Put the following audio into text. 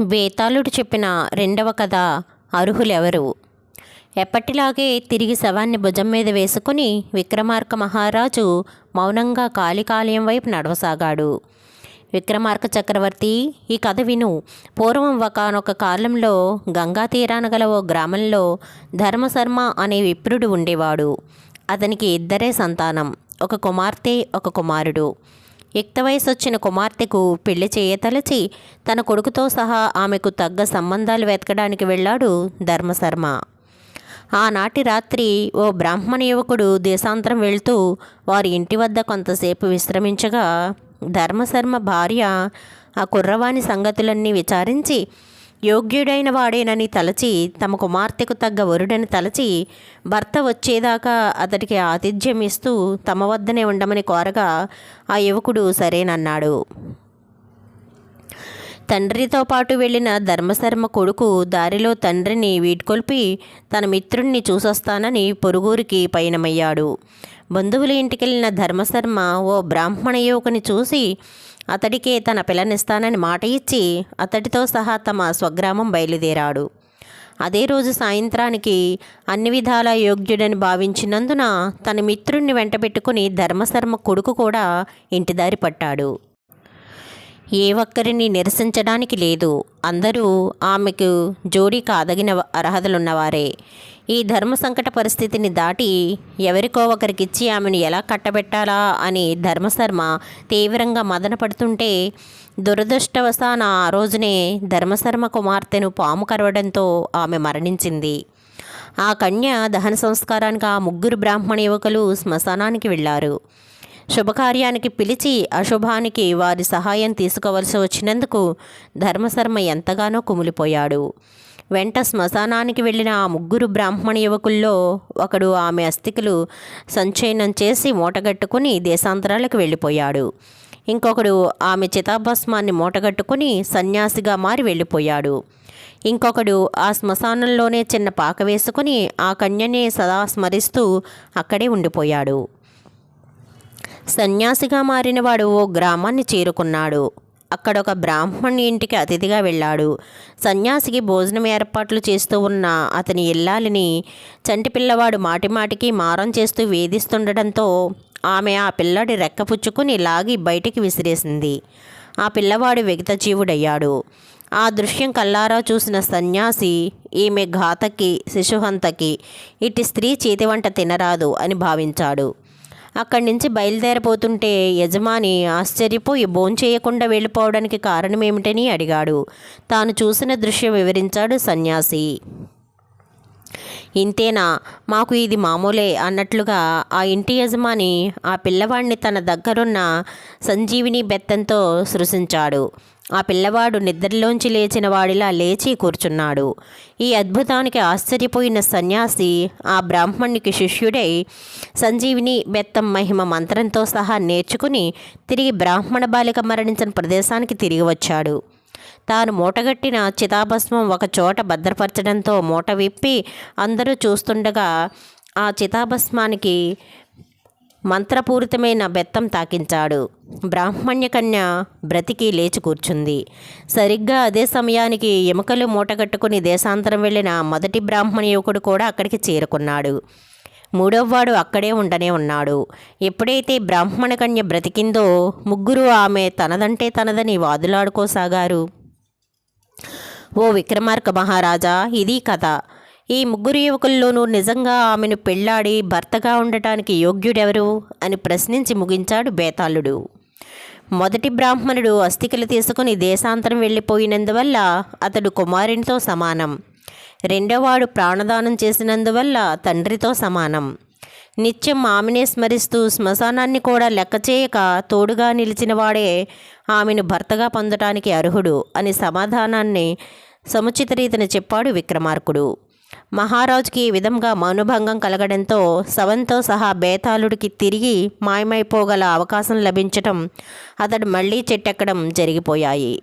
బేతాళుడు చెప్పిన రెండవ కథ అర్హులెవరు? ఎప్పటిలాగే తిరిగి శవాన్ని భుజం మీద వేసుకుని విక్రమార్క మహారాజు మౌనంగా కాళికాలయం వైపు నడవసాగాడు. విక్రమార్క చక్రవర్తి ఈ కథ విను. పూర్వం ఒకనొక కాలంలో గంగా తీరాన గల ఓ గ్రామంలో ధర్మశర్మ అనే విప్రుడు ఉండేవాడు. అతనికి ఇద్దరే సంతానం. ఒక కుమార్తె ఒక కుమారుడు. యుక్త వయసు వచ్చిన కుమార్తెకు పెళ్ళి చేయతలచి తన కొడుకుతో సహా ఆమెకు తగ్గ సంబంధాలు వెతకడానికి వెళ్ళాడు ధర్మశర్మ. ఆనాటి రాత్రి ఓ బ్రాహ్మణ యువకుడు దేశాంతరం వెళ్తూ వారి ఇంటి వద్ద కొంతసేపు విశ్రమించగా ధర్మశర్మ భార్య ఆ కుర్రవాణి సంగతులన్నీ విచారించి యోగ్యుడైన వాడేనని తలచి తమ కుమార్తెకు తగ్గ వరుడని తలచి భర్త వచ్చేదాకా అతడికి ఆతిథ్యం ఇస్తూ తమ వద్దనే ఉండమని కోరగా ఆ యువకుడు సరేనన్నాడు. తండ్రితో పాటు వెళ్ళిన ధర్మశర్మ కొడుకు దారిలో తండ్రిని వీడ్కొల్పి తన మిత్రుణ్ణి చూసొస్తానని పొరుగురికి పయనమయ్యాడు. బంధువుల ఇంటికెళ్ళిన ధర్మశర్మ ఓ బ్రాహ్మణ యువకుని చూసి అతడికే తన పిల్లనిస్తానని మాట ఇచ్చి అతడితో సహా తమ స్వగ్రామం బయలుదేరాడు. అదే రోజు సాయంత్రానికి అన్ని విధాల యోగ్యుడని భావించినందున తన మిత్రుణ్ణి వెంటబెట్టుకుని ధర్మశర్మ కొడుకు కూడా ఇంటిదారి పట్టాడు. ఏ ఒక్కరిని నిరసించడానికి లేదు. అందరూ ఆమెకు జోడీ కాదగిన అర్హతలున్నవారే. ఈ ధర్మ సంకట పరిస్థితిని దాటి ఎవరికో ఒకరికిచ్చి ఆమెను ఎలా కట్టబెట్టాలా అని ధర్మశర్మ తీవ్రంగా మదన పడుతుంటే దురదృష్టవశాన ఆ రోజునే ధర్మశర్మ కుమార్తెను పాము కరవడంతో ఆమె మరణించింది. ఆ కన్య దహన సంస్కారానికి ఆ ముగ్గురు బ్రాహ్మణ యువకులు శ్మశానానికి వెళ్ళారు. శుభకార్యానికి పిలిచి అశుభానికి వారి సహాయం తీసుకోవలసి వచ్చినందుకు ధర్మశర్మ ఎంతగానో కుమిలిపోయాడు. వెంట శ్మశానానికి వెళ్ళిన ఆ ముగ్గురు బ్రాహ్మణ యువకుల్లో ఒకడు ఆమె అస్థికులు సంచయనం చేసి మూటగట్టుకుని దేశాంతరాలకు వెళ్ళిపోయాడు. ఇంకొకడు ఆమె చితాభస్మాన్ని మూటగట్టుకుని సన్యాసిగా మారి వెళ్ళిపోయాడు. ఇంకొకడు ఆ శ్మశానంలోనే చిన్న పాక వేసుకుని ఆ కన్యని సదా స్మరిస్తూ అక్కడే ఉండిపోయాడు. సన్యాసిగా మారినవాడు ఓ గ్రామాన్ని చేరుకున్నాడు. అక్కడ ఒక బ్రాహ్మణ్ ఇంటికి అతిథిగా వెళ్ళాడు. సన్యాసికి భోజనం ఏర్పాట్లు చేస్తూ ఉన్న అతని ఇల్లాలిని చంటి పిల్లవాడు మాటిమాటికి మారం చేస్తూ వేధిస్తుండటంతో ఆమె ఆ పిల్లాడి రెక్కపుచ్చుకుని లాగి బయటికి విసిరేసింది. ఆ పిల్లవాడు వ్యక్తజీవుడయ్యాడు ఆ దృశ్యం కల్లారా చూసిన సన్యాసి ఈమె ఘాతకి శిశుహంతకి ఇటు స్త్రీ చేతి వంట తినరాదు అని భావించాడు. అక్కడి నుంచి బయలుదేరబోతుంటే యజమాని ఆశ్చర్యపోయి భోంచేయకుండా వెళ్ళిపోవడానికి కారణమేమిటని అడిగాడు. తాను చూసిన దృశ్యం వివరించాడు సన్యాసి. ఇంతేనా? మాకు ఇది మామూలే అన్నట్లుగా ఆ ఇంటి యజమాని ఆ పిల్లవాడిని తన దగ్గరున్న సంజీవిని బెత్తంతో సృశించాడు. ఆ పిల్లవాడు నిద్రలోంచి లేచిన వాడిలా లేచి కూర్చున్నాడు. ఈ అద్భుతానికి ఆశ్చర్యపోయిన సన్యాసి ఆ బ్రాహ్మణునికి శిష్యుడై సంజీవిని బెత్తం మహిమ మంత్రంతో సహా నేర్చుకుని తిరిగి బ్రాహ్మణ బాలిక మరణించిన ప్రదేశానికి తిరిగి వచ్చాడు. తాను మూటగట్టిన చితాభస్మం ఒక చోట భద్రపరచడంతో మూట విప్పి అందరూ చూస్తుండగా ఆ చితాభస్మానికి మంత్రపూరితమైన బెత్తం తాకించాడు. బ్రాహ్మణ్య కన్య బ్రతికి లేచి కూర్చుంది. సరిగ్గా అదే సమయానికి ఎముకలు మూటగట్టుకుని దేశాంతరం వెళ్ళిన మొదటి బ్రాహ్మణ యువకుడు కూడా అక్కడికి చేరుకున్నాడు. మూడవవాడు అక్కడే ఉండనే ఉన్నాడు. ఎప్పుడైతే బ్రాహ్మణ కన్య బ్రతికిందో ముగ్గురు ఆమె తనదంటే తనదని వాదులాడుకోసాగారు. ఓ విక్రమార్క మహారాజా ఇది కథ. ఈ ముగ్గురు యువకుల్లోనూ నిజంగా ఆమెను పెళ్ళాడి భర్తగా ఉండటానికి యోగ్యుడెవరు అని ప్రశ్నించి ముగించాడు బేతాళుడు. మొదటి బ్రాహ్మణుడు అస్థికలు తీసుకుని దేశాంతరం వెళ్ళిపోయినందువల్ల అతడు కుమారునితో సమానం. రెండోవాడు ప్రాణదానం చేసినందువల్ల తండ్రితో సమానం. నిత్యం ఆమెనే స్మరిస్తూ శ్మశానాన్ని కూడా లెక్క చేయక తోడుగా నిలిచినవాడే ఆమెను భర్తగా పొందటానికి అర్హుడు అని సమాధానాన్ని సముచిత రీతిని చెప్పాడు విక్రమార్కుడు. మహారాజుకి ఈ విధంగా మౌనభంగం కలగడంతో శవంతో సహా బేతాళుడికి తిరిగి మాయమైపోగల అవకాశం లభించటం అతడు మళ్ళీ చెట్టెక్కడం జరిగిపోయాయి.